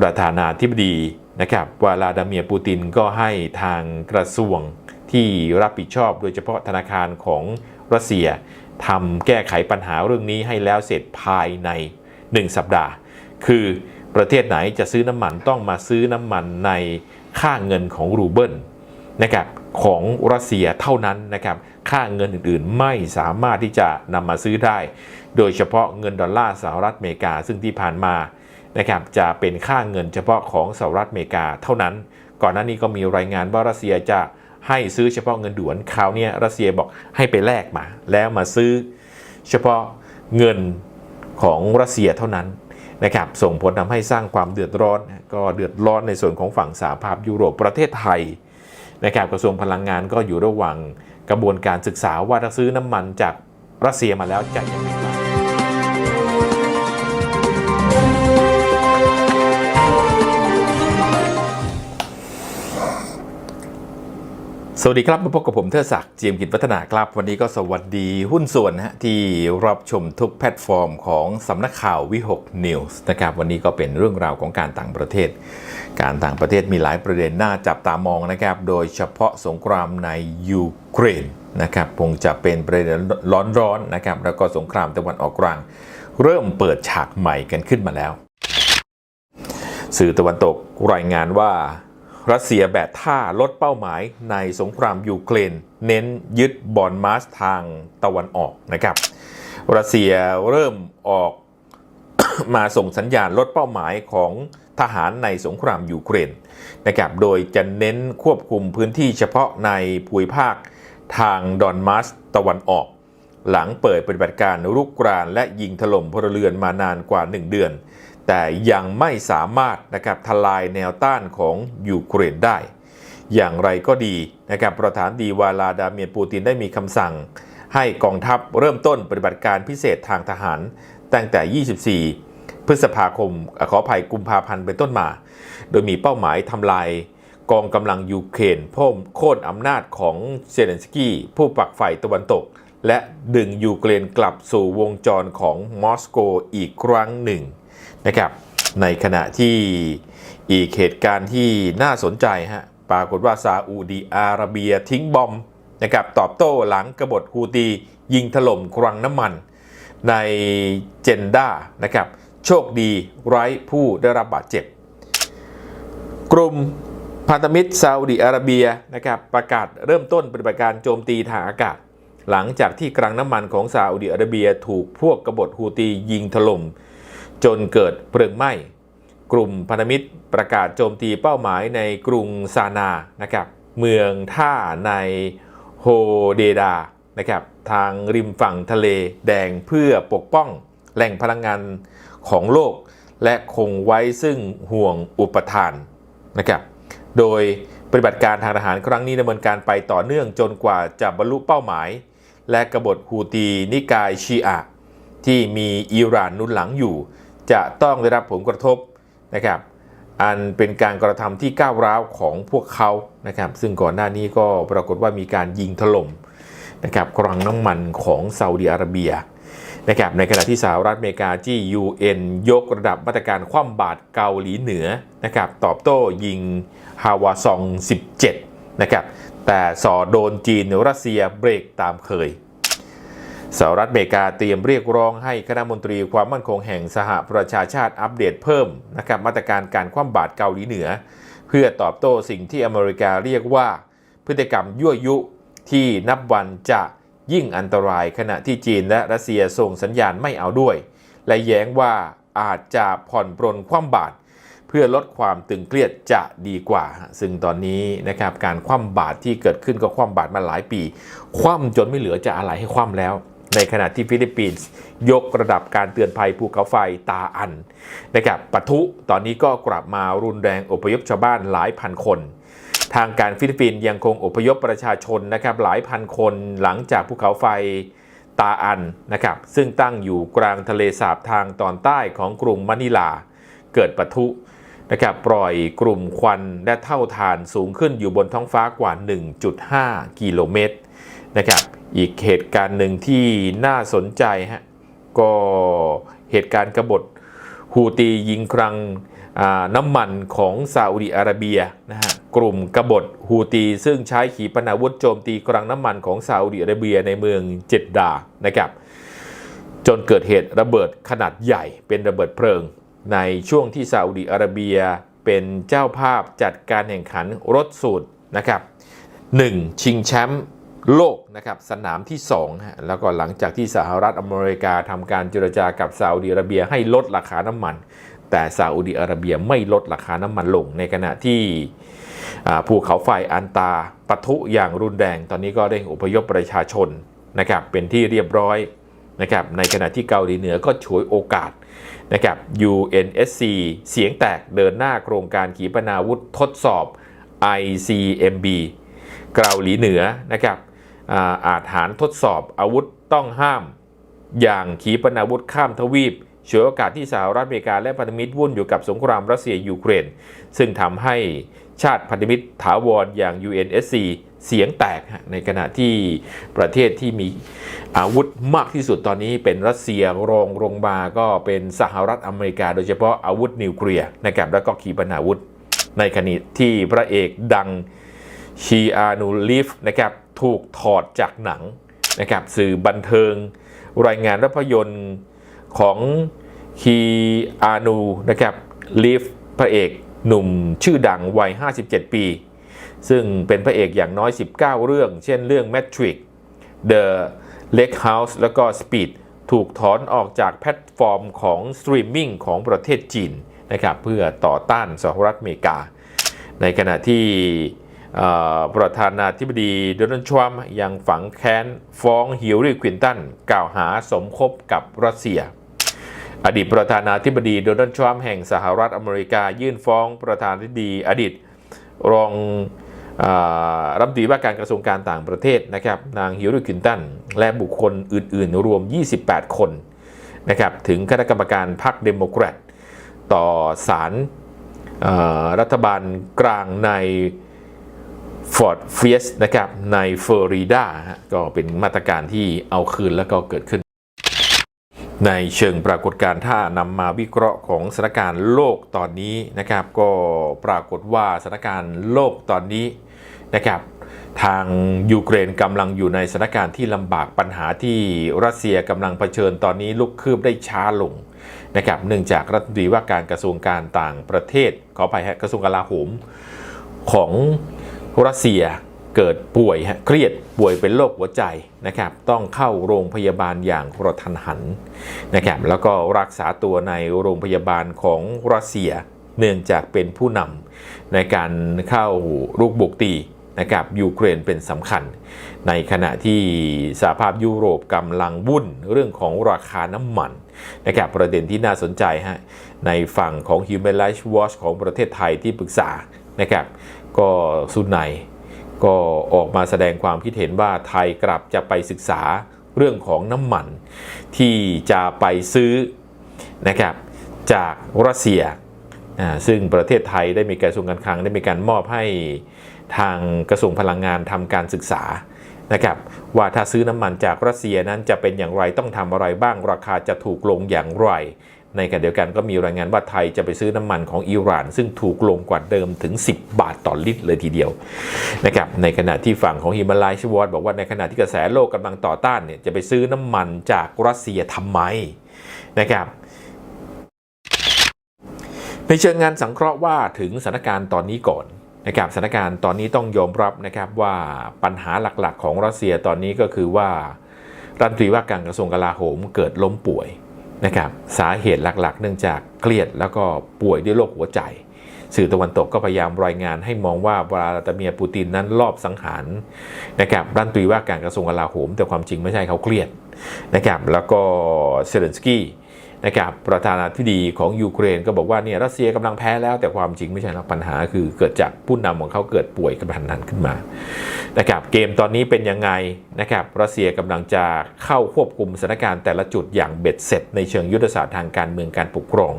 ประธานาธิบดีนะครับวลาดาเมียปูตินก็ให้ทางกระทรวงที่รับผิดชอบโดยเฉพาะธนาคารของรัสเซียทำแก้ไขปัญหาเรื่องนี้ให้แล้วเสร็จภายใน 1 สัปดาห์ คือประเทศไหนจะซื้อน้ำมันต้องมาซื้อน้ำมันในค่าเงินของรูเบิลนะครับของรัสเซียเท่านั้นนะครับค่าเงินอื่นๆไม่สามารถที่จะนำมาซื้อได้ โดยเฉพาะเงินดอลลาร์สหรัฐอเมริกา ซึ่งที่ผ่านมา นะครับจะเป็นค่าเงินเฉพาะของสหรัฐอเมริกาเท่านั้น ก่อนหน้านี้ก็มีรายงานว่ารัสเซียจะให้ซื้อเฉพาะเงินด่วนคราวนี้รัสเซียบอกให้ไปแลกมา แล้วมาซื้อเฉพาะเงินของรัสเซียเท่านั้นนะครับส่งผลทำให้สร้างความเดือดร้อน ก็เดือดร้อนในส่วนของฝั่งสหภาพยุโรปประเทศไทยนะครับกระทรวงพลังงานก็อยู่ระหว่างกระบวนการศึกษาว่าถ้าซื้อน้ำมันจากรัสเซียมาแล้วจะยังไง สวัสดีครับมาพบกับผมเทอศักดิ์เจียมกิจวัฒนาครับ วันนี้ก็สวัสดีหุ้นส่วนนะฮะที่รับชมทุกแพลตฟอร์มของสำนักข่าววิหกนิวส์นะครับวันนี้ก็เป็นเรื่องราวของการต่างประเทศ การต่างประเทศมีหลายประเด็นน่าจับตามองนะครับ โดยเฉพาะสงครามในยูเครนนะครับคงจะเป็นประเด็นร้อนๆนะครับแล้วก็สงครามตะวันออกกลาง เริ่มเปิดฉากใหม่กันขึ้นมาแล้ว สื่อตะวันตกรายงานว่า รัสเซียแบะท่าลดเป้าหมายในสงครามยูเครนเน้นยึดบอนมาสทางตะวันออกนะครับ รัสเซียเริ่มออกมาส่งสัญญาณลดเป้าหมายของทหารในสงครามยูเครนนะครับ โดยจะเน้นควบคุมพื้นที่เฉพาะในภูมิภาคทางดอนมัสตะวันออก หลังเปิดปฏิบัติการรุกรานและยิงถล่มพลเรือนมานานกว่า 1 เดือน แต่ยังไม่สามารถนะครับทลายแนวต้านของยูเครนได้ อย่างไรก็ดีนะครับประธานดีวาลาดาเมียร์ปูตินได้มีคำสั่ง ให้กองทัพเริ่มต้นปฏิบัติการพิเศษทางทหาร ตั้งแต่ 24 พฤษภาคมขออภัยกุมภาพันธ์เป็นต้นมา โดยมีเป้าหมายทำลายกองกำลังยูเครนพ่มโค่นอำนาจของเซเลนสกี้ผู้ปักไฟตะวันตก และดึงยูเครนกลับสู่วงจรของมอสโกอีกครั้งหนึ่ง นะครับในขณะที่อีกเหตุการณ์ที่น่าสนใจฮะปรากฏว่าซาอุดีอาระเบียทิ้งบอมนะครับตอบโต้หลังกบฏฮูตียิงถล่มคลังน้ำมันในเจนด้านะครับโชคดีไร้ผู้ได้รับบาดเจ็บ กลุ่มพันธมิตรซาอุดิอาระเบียนะครับประกาศเริ่มต้นปฏิบัติการโจมตีทางอากาศ หลังจากที่กลางน้ำมันของซาอุดิอาระเบีย ถูกพวกกบฏฮูตียิงถล่ม จนเกิดเพลิงไหม้ กลุ่มพันธมิตรประกาศโจมตีเป้าหมายในกรุงซานานะครับเมืองท่าในโฮเดดานะครับทางริมฝั่งทะเลแดงเพื่อปกป้องแหล่งพลังงานของโลก และคงไว้ซึ่งห่วงอุปทานนะครับโดยปฏิบัติการทางทหารครั้งนี้ดำเนินการไปต่อเนื่องจนกว่าจะบรรลุเป้าหมาย และกบฏฮูตีนิกายชีอะที่มีอิหร่านนุนหลังอยู่ จะต้องได้รับผลกระทบนะครับ อันเป็นการกระทำที่ก้าวร้าวของพวกเขานะครับ ซึ่งก่อนหน้านี้ก็ปรากฏว่ามีการยิงถล่มนะครับกรังน้ำมันของซาอุดิอาระเบียนะครับในขณะที่สหรัฐอเมริกาที่ UN ยกระดับมาตรการคว่ำบาตรเกาหลีเหนือนะครับตอบโต้ยิงฮาวาซอง 17 นะครับแต่สอโดนจีนรัสเซียเบรกตามเคย สหรัฐอเมริกาเตรียมเรียกร้องให้คณะมนตรีความมั่นคงแห่งสหประชาชาติอัปเดตเพิ่มนะครับมาตรการการคว่ำบาตรเกาหลีเหนือ เพื่อตอบโต้สิ่งที่อเมริกาเรียกว่า พฤติกรรมยั่วยุที่นับวันจะยิ่งอันตรายขณะที่จีนและรัสเซียส่งสัญญาณไม่เอาด้วย และแย้งว่าอาจจะผ่อนปรนคว่ำบาตรเพื่อลดความตึงเครียดจะดีกว่า ซึ่งตอนนี้นะครับการคว่ำบาตรที่เกิดขึ้นก็คว่ำบาตรมาหลายปี คว่ำจนไม่เหลือจะอะไรให้คว่ำแล้ว ในขณะที่ฟิลิปปินส์ยกระดับการเตือนภัยภูเขาไฟตาอันนะครับปะทุตอนนี้ก็กลับมารุนแรงอพยพชาวบ้านหลายพันคน ทางการฟิลิปปินส์ยังคงอพยพประชาชนนะครับหลายพันคนหลังจากภูเขาไฟตาอันนะครับซึ่งตั้งอยู่กลางทะเลสาบทางตอนใต้ของกรุงมะนิลา เกิดปะทุนะครับปล่อยกลุ่มควันและเท่าฐานสูงขึ้นอยู่บนท้องฟ้ากว่า 1.5 กิโลเมตร นะครับ อีกเหตุการณ์หนึ่งที่น่าสนใจฮะก็เหตุการณ์กบฏฮูตียิงครังน้ำมันของซาอุดิอาระเบียนะฮะกลุ่มกบฏฮูตีซึ่งใช้ขีปนาวุธโจมตีกรังน้ำมันของซาอุดิอาระเบียในเมืองเจดดานะครับจนเกิดเหตุระเบิดขนาดใหญ่เป็นระเบิดเพลิง ในช่วงที่ซาอุดิอาระเบียเป็นเจ้าภาพจัดการแข่งขันรถสูตรนะครับ 1. ชิงแชมป์ โลกนะครับสนามที่2ฮะแล้วก็หลังจากที่สหรัฐอเมริกาทำการเจรจากับซาอุดิอาระเบียให้ลดราคาน้ำมัน แต่ซาอุดิอาระเบียไม่ลดราคาน้ำมันลงในขณะที่ภูเขาไฟอันตาปะทุอย่างรุนแรง ตอนนี้ก็ได้อพยพประชาชนนะครับเป็นที่เรียบร้อยนะครับในขณะที่เกาหลีเหนือก็ฉวยโอกาสนะครับ UNSC เสียงแตกเดินหน้าโครงการขีปนาวุธทดสอบ ICMB เกาหลีเหนือนะครับ อาจหารทดสอบอาวุธต้องห้าม อย่างขีปนาวุธข้ามทวีปฉวยโอกาสที่สหรัฐอเมริกาและพันธมิตรวุ่นอยู่กับสงครามรัสเซียยูเครน ซึ่งทำให้ชาติพันธมิตรถาวรอย่าง UNSC เสียงแตกในขณะที่ประเทศที่มีอาวุธมากที่สุดตอนนี้เป็นรัสเซียรองลงมาก็เป็นสหรัฐอเมริกา โดยเฉพาะอาวุธนิวเคลียร์นะครับแล้วก็ขีปนาวุธ ในขณะที่พระเอกดัง ชีอานูลีฟนะครับถูกถอดจากหนังนะครับสื่อบันเทิง รายงานภาพยนตร์ของคีอานูนะครับลีฟพระเอกหนุ่มชื่อดังวัย 57 ปี ซึ่งเป็นพระเอกอย่างน้อย 19 เรื่อง เช่นเรื่อง Matrix The Lake House แล้วก็ Speed ถูกถอนออกจากแพลตฟอร์มของสตรีมมิ่งของประเทศจีนนะครับเพื่อต่อต้านสหรัฐอเมริกา ในขณะที่ ประธานาธิบดีโดนัลด์ทรัมป์ยังฝังแค้นฟ้องฮิลลารีคลินตันกล่าวหาสมคบกับรัสเซีย อดีตประธานาธิบดีโดนัลด์ทรัมป์แห่งสหรัฐอเมริกายื่นฟ้องประธานาธิบดีอดีตรองรัฐมนตรีว่าการกระทรวงการต่างประเทศนะครับนางฮิลลารีคลินตันและบุคคลอื่น ๆ รวม 28 คนนะครับถึงคณะกรรมการพรรคเดโมแครตต่อศาลรัฐบาลกลางใน ฟอร์ดเฟียสนะครับในฟลอริดาก็เป็นมาตรการที่เอาคืนแล้วก็เกิดขึ้น ในเชิงปรากฏการณ์ถ้านำมาวิเคราะห์ของสถานการณ์โลกตอนนี้นะครับ ก็ปรากฏว่าสถานการณ์โลกตอนนี้นะครับทางยูเครนกำลังอยู่ในสถานการณ์ที่ลำบากปัญหาที่รัสเซียกำลังเผชิญตอนนี้ลุกคืบได้ช้าลงนะครับเนื่องจากรัฐมนตรีว่าการกระทรวงการต่างประเทศขออภัยกระทรวงกลาโหมของ รัสเซียเกิดป่วยฮะเครียดป่วยเป็นโรคหัวใจนะครับต้องเข้าโรงพยาบาลอย่างกระทันหันนะครับแล้วก็รักษาตัวในโรงพยาบาลของรัสเซียเนื่องจากเป็นผู้นำในการเข้ารุกบุกตีนะครับยูเครนเป็นสำคัญ ในขณะที่สหภาพยุโรปกำลังวุ่นเรื่องของราคาน้ำมันนะครับประเด็นที่น่าสนใจฮะในฝั่งของ Human Rights Watch ของประเทศไทยที่ปรึกษานะครับ ก็สุนัยก็ออกมาแสดงความคิดเห็นว่าไทยกลับจะไปศึกษาเรื่องของน้ำมัน ที่จะไปซื้อนะครับจากรัสเซีย ซึ่งประเทศไทยได้มีกระทรวงการคลังได้มีการมอบให้ทางกระทรวงพลังงานทำการศึกษานะครับว่าถ้าซื้อน้ำมันจากรัสเซียนั้นจะเป็นอย่างไรต้องทำอะไรบ้างราคาจะถูกลงอย่างไร ในขณะเดียวกันก็มีรายงานว่าไทยจะไปซื้อน้ำมันของอิหร่าน ซึ่งถูกลงกว่าเดิมถึง 10 บาทต่อลิตรเลยทีเดียวนะครับในขณะที่ฝั่งของฮิมาลายชวอตบอกว่าในขณะที่กระแสโลกกำลังต่อต้านเนี่ยจะไปซื้อน้ำมันจากรัสเซียทำไมนะครับในเชิงงานสังเคราะห์ว่าถึงสถานการณ์ตอนนี้ก่อนนะครับสถานการณ์ตอนนี้ต้องยอมรับนะครับว่าปัญหาหลักๆ ของรัสเซียตอนนี้ก็คือว่ารัฐมนตรีว่าการกระทรวงกลาโหมเกิดล้มป่วย นะครับสาเหตุหลักๆ เนื่องจากเครียดแล้วก็ป่วยด้วยโรคหัวใจ สื่อตะวันตกก็พยายามรายงานให้มองว่าวลาดิเมียร์ปูตินนั้นลอบสังหารนะครับรัฐมนตรีว่าการกระทรวงกลาโหม แต่ความจริงไม่ใช่เขาเครียดนะครับแล้วก็เซเลนสกี้ นะครับประธานาธิบดีของยูเครนก็บอกว่าเนี่ยรัสเซียกำลังแพ้แล้วแต่ความจริงไม่ใช่หรอกปัญหาคือเกิดจากผู้นำของเขาเกิดป่วยกระทันหันขึ้นมานะครับเกมตอนนี้เป็นยังไงนะครับรัสเซียกำลังจะเข้าควบคุมสถานการณ์แต่ละจุดอย่างเบ็ดเสร็จ ในเชิงยุทธศาสตร์ทางการเมืองการปกครอง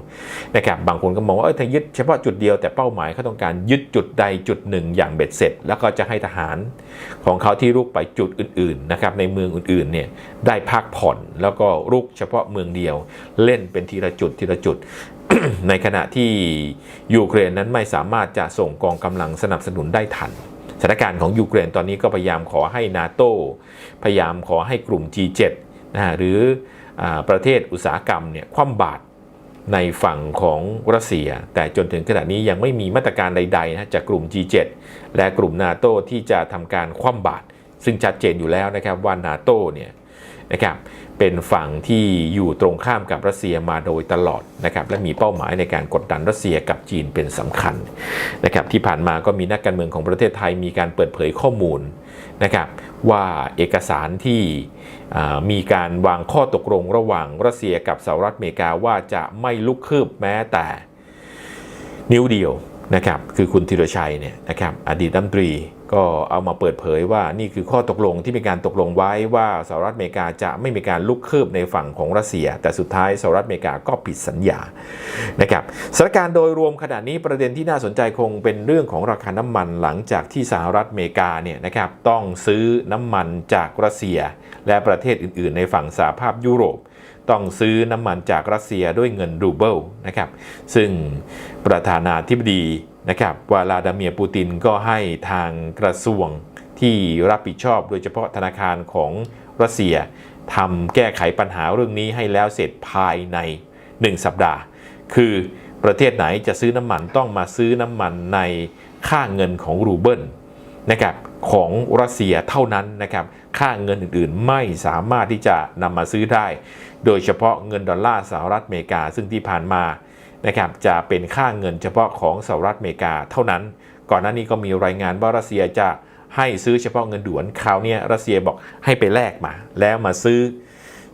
นะครับบางคนก็มองว่าเออถ้ายึดเฉพาะจุดเดียวแต่เป้าหมายเขาต้องการยึดจุดใดจุดหนึ่งอย่างเบ็ดเสร็จ แล้วก็จะให้ทหารของเขาที่รุกไปจุดอื่นๆนะครับในเมืองอื่นๆเนี่ยได้พักผ่อนแล้วก็รุกเฉพาะเมืองเดียวเลล่นเป็นทีละจุดทีละจุด ในขณะที่ยูเครนนั้นไม่สามารถจะส่งกองกำลังสนับสนุนได้ทันสถานการณ์ของยูเครนตอนนี้ก็พยายามขอให้นาโตพยายามขอให้กลุ่ม G7 นะฮะหรืออประเทศอุตสาหกรรมเนี่ยคว่ำบาตรในฝั่งของรัสเซีย แต่จนถึงขณะนี้ยังไม่มีมาตรการใดๆนะจากกลุ่ม G7 และกลุ่มนาโตที่จะทำการคว่ำบาตรซึ่งชัดเจนอยู่แล้วนะครับว่านาโตเนี่ย นะครับเป็นฝั่งที่อยู่ตรงข้ามกับรัสเซียมาโดยตลอดนะครับและมีเป้าหมายในการกดดันรัสเซียกับจีนเป็นสำคัญนะครับที่ผ่านมาก็มีนักการเมืองของประเทศไทยมีการเปิดเผยข้อมูลนะครับว่าเอกสารที่มีการวางข้อตกลงระหว่างรัสเซียกับสหรัฐอเมริกาว่าจะไม่ลุกคืบแม้แต่นิ้วเดียว นะครับคือคุณธีรชัยเนี่ยนะครับอดีตรัฐมนตรีก็เอามาเปิดเผยว่านี่คือข้อตกลงที่มีการตกลงไว้ว่าสหรัฐอเมริกาจะไม่มีการลุกคืบในฝั่งของรัสเซีย แต่สุดท้ายสหรัฐอเมริกาก็ผิดสัญญานะครับสถานการณ์โดยรวมขณะนี้ประเด็นที่น่าสนใจคงเป็นเรื่องของราคาน้ำมันหลังจากที่สหรัฐอเมริกาเนี่ยนะครับต้องซื้อน้ำมันจากรัสเซีย และประเทศอื่น ๆ ในฝั่งสหภาพยุโรป ต้องซื้อน้ำมันจากรัสเซียด้วยเงินรูเบิลนะครับ ซึ่งประธานาธิบดีนะครับวลาดาเมียปูตินก็ให้ทางกระทรวงที่รับผิดชอบโดยเฉพาะธนาคารของรัสเซียทำแก้ไขปัญหาเรื่องนี้ให้แล้วเสร็จภายใน 1 สัปดาห์ คือประเทศไหนจะซื้อน้ำมันต้องมาซื้อน้ำมันในค่าเงินของรูเบิลนะครับ ของรัสเซียเท่านั้นนะครับ ค่าเงินอื่นๆ ไม่สามารถที่จะนำมาซื้อได้ โดยเฉพาะเงินดอลลาร์สหรัฐอเมริกา ซึ่งที่ผ่านมานะครับจะเป็นค่าเงินเฉพาะของสหรัฐอเมริกาเท่านั้น ก่อนหน้านี้ก็มีรายงานว่ารัสเซียจะให้ซื้อเฉพาะเงินด่วนคราวเนี้ยรัสเซียบอกให้ไปแลกมา แล้วมาซื้อ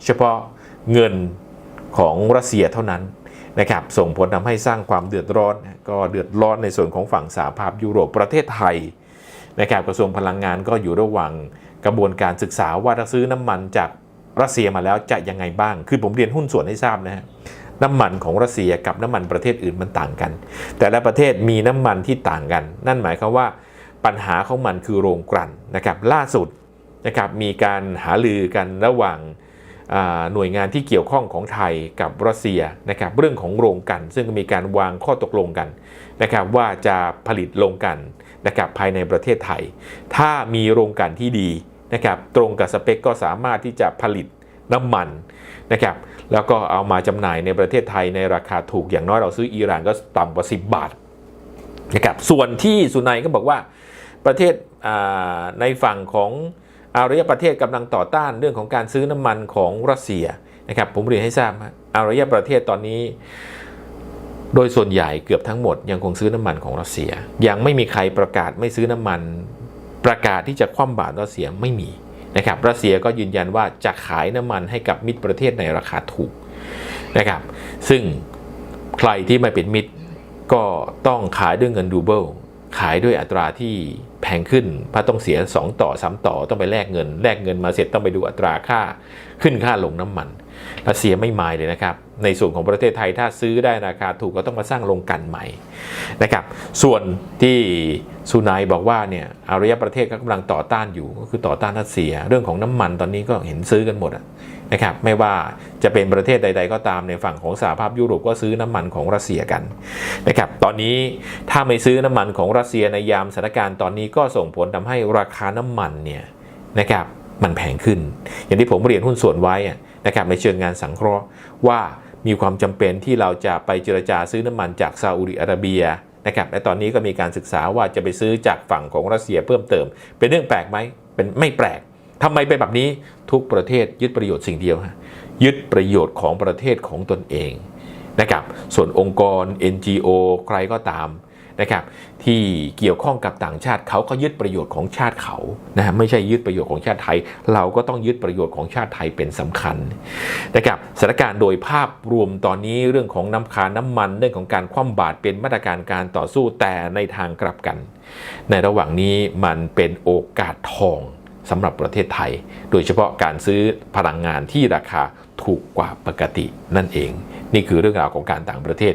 เฉพาะเงินของรัสเซียเท่านั้นนะครับส่งผลทำให้สร้างความเดือดร้อน ก็เดือดร้อนในส่วนของฝั่งสหภาพยุโรปประเทศไทย นะครับกระทรวงพลังงานก็อยู่ระหว่างกระบวนการศึกษาว่าถ้าซื้อน้ำมันจากรัสเซียมาแล้วจะยังไงบ้าง คือผมเรียนหุ้นส่วนให้ทราบนะฮะน้ำมันของรัสเซียกับน้ำมันประเทศอื่นมันต่างกัน แต่ละประเทศมีน้ำมันที่ต่างกัน นั่นหมายความว่าปัญหาของมันคือโรงกลั่นนะครับล่าสุดนะครับมีการหาลือกันระหว่างหน่วยงานที่เกี่ยวข้องของไทยกับรัสเซียนะครับเรื่องของโรงกลั่นซึ่งมีการวางข้อตกลงกันนะครับว่าจะผลิตโรงกลั่น นะครับภายในประเทศไทย ถ้ามีโรงกลั่นที่ดีนะครับตรงกับสเปคก็สามารถที่จะผลิตน้ำมันนะครับแล้วก็เอามาจำหน่ายในประเทศไทยในราคาถูกอย่างน้อยเราซื้ออิหร่านก็ต่ำกว่า 10 บาทนะครับส่วนที่สุนัยก็บอกว่าประเทศในฝั่งของอารยประเทศกำลังต่อต้านเรื่องของการซื้อน้ำมันของรัสเซียนะครับผมเรียนให้ทราบอารยประเทศตอนนี้ โดยส่วนใหญ่เกือบทั้งหมดยังคงซื้อน้ำมันของรัสเซีย ยังไม่มีใครประกาศไม่ซื้อน้ำมัน ประกาศที่จะคว่ำบาตรรัสเซียไม่มีนะครับรัสเซียก็ยืนยันว่าจะขายน้ำมันให้กับมิตรประเทศในราคาถูกนะครับ ซึ่งใครที่ไม่เป็นมิตรก็ต้องขายด้วยเงินรูเบิลขายด้วยอัตราที่แพงขึ้นเพราะต้องเสีย 2 ต่อ 3 ต่อต้องไปแลกเงิน แลกเงินมาเสร็จต้องไปดูอัตราค่าขึ้นค่าลงน้ำมัน รัสเซียไม่มายเลยนะครับ ในส่วนของประเทศไทยถ้าซื้อได้ราคาถูกก็ต้องมาสร้างโรงกันใหม่นะครับ ส่วนที่ซูนายบอกว่าเนี่ยอารยประเทศก็กำลังต่อต้านอยู่ก็คือต่อต้านรัสเซีย เรื่องของน้ำมันตอนนี้ก็เห็นซื้อกันหมดนะครับไม่ว่าจะเป็นประเทศใด ๆ ก็ตามในฝั่งของสหภาพยุโรปก็ซื้อน้ำมันของรัสเซียกันนะครับตอนนี้ถ้าไม่ซื้อน้ำมันของรัสเซียในยามสถานการณ์ตอนนี้ก็ส่งผลทำให้ราคาน้ำมันเนี่ยนะครับมันแพงขึ้น อย่างที่ผมเรียนหุ้นส่วนไว้อะ นะครับในเชิงงานสังเคราะห์ว่ามีความจำเป็นที่เราจะไปเจรจาซื้อน้ำมันจากซาอุดิอาระเบียนะครับและตอนนี้ก็มีการศึกษาว่าจะไปซื้อจากฝั่งของรัสเซียเพิ่มเติม เป็นเรื่องแปลกไหมเป็นไม่แปลกทำไมเป็นแบบนี้ทุกประเทศยึดประโยชน์สิ่งเดียวฮะยึดประโยชน์ของประเทศของตนเองนะครับส่วนองค์กร NGO ใครก็ตาม นะครับที่เกี่ยวข้องกับต่างชาติเขาก็ยึดประโยชน์ของชาติเขานะฮะไม่ใช่ยึดประโยชน์ของชาติไทย เราก็ต้องยึดประโยชน์ของชาติไทยเป็นสำคัญนะครับสถานการณ์โดยภาพรวมตอนนี้เรื่องของน้ำคาน้ำมันเรื่องของการคว่ำบาตรเป็นมาตรการการต่อสู้แต่ในทางกลับกัน ในระหว่างนี้มันเป็นโอกาสทองสำหรับประเทศไทย โดยเฉพาะการซื้อพลังงานที่ราคาถูกกว่าปกตินั่นเอง นี่คือเรื่องราวของการต่างประเทศ